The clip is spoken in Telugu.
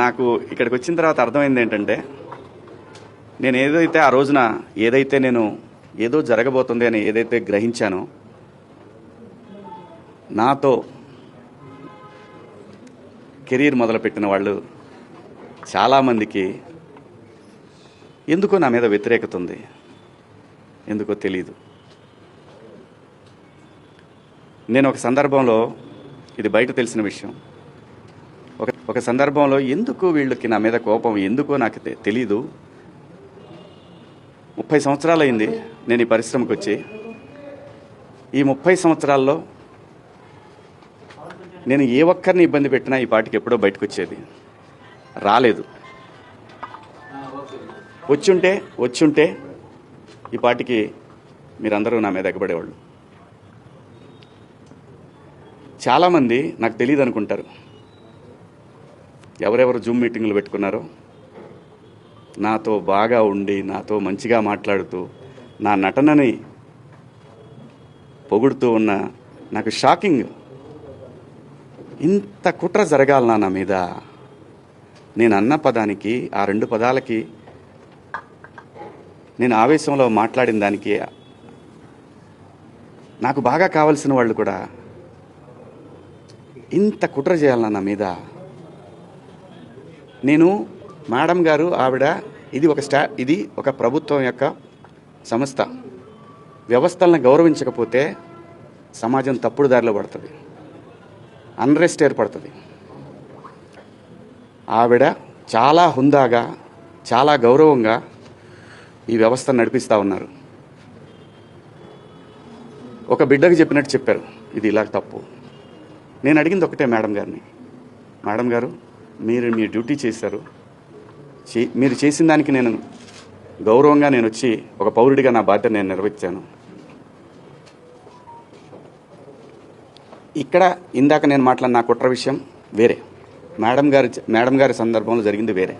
నాకు ఇక్కడికి వచ్చిన తర్వాత అర్థమైంది ఏంటంటే నేను ఏదైతే ఆ రోజున ఏదైతే నేను ఏదో జరగబోతుంది అని ఏదైతే గ్రహించానో నాతో కెరీర్ మొదలుపెట్టిన వాళ్ళు చాలామందికి ఎందుకో నా మీద వ్యతిరేకత ఉంది ఎందుకో తెలియదు నేను ఒక సందర్భంలో ఇది బయట తెలిసిన విషయం. ఒక సందర్భంలో ఎందుకు వీళ్ళకి నా మీద కోపం? ఎందుకో నాకు తెలీదు. ముప్పై సంవత్సరాలు అయింది నేను ఈ పరిశ్రమకు వచ్చి. ఈ ముప్పై సంవత్సరాల్లో నేను ఏ ఒక్కరిని ఇబ్బంది పెట్టినా ఈ పాటికి ఎప్పుడో బయటకు వచ్చేది రాలేదు. వచ్చుంటే వచ్చుంటే ఈ పాటికి మీరందరూ నా మీద ఎగబడేవాళ్ళు. చాలామంది నాకు తెలియదు అనుకుంటారు ఎవరెవరు జూమ్ మీటింగ్లు పెట్టుకున్నారో నాతో బాగా ఉండి నాతో మంచిగా మాట్లాడుతూ నా నటనని పొగుడుతూ ఉన్న నాకు షాకింగ్ ఇంత కుట్ర జరగాలనా నా మీద? నేను అన్న పదానికి ఆ రెండు పదాలకి నేను ఆవేశంలో మాట్లాడిన దానికి నాకు బాగా కావలసిన వాళ్ళు కూడా ఇంత కుట్ర చేయాలన్నా నా మీద? నేను మేడం గారు ఆవిడ ఇది ఒక స్టా ఇది ఒక ప్రభుత్వం యొక్క సంస్థ. వ్యవస్థలను గౌరవించకపోతే సమాజం తప్పుడు దారిలో పడుతుంది. అన్రెస్ట్ ఏర్పడుతుంది. ఆవిడ చాలా హుందాగా చాలా గౌరవంగా ఈ వ్యవస్థను నడిపిస్తూ ఉన్నారు. ఒక బిడ్డకు చెప్పినట్టు చెప్పారు ఇది ఇలా తప్పు. నేను అడిగింది ఒకటే మేడం గారిని. మేడం గారు మీరు మీ డ్యూటీ చేశారు. చే- మీరు చేసిన దానికి నేను గౌరవంగా నేను వచ్చి ఒక పౌరుడిగా నా బాధ్యత నేను నిర్వహించాను ఇక్కడ ఇందాక నేను మాట్లాడిన నా కుట్ర విషయం వేరే. మేడం గారి మేడం గారి సందర్భంలో జరిగింది వేరే.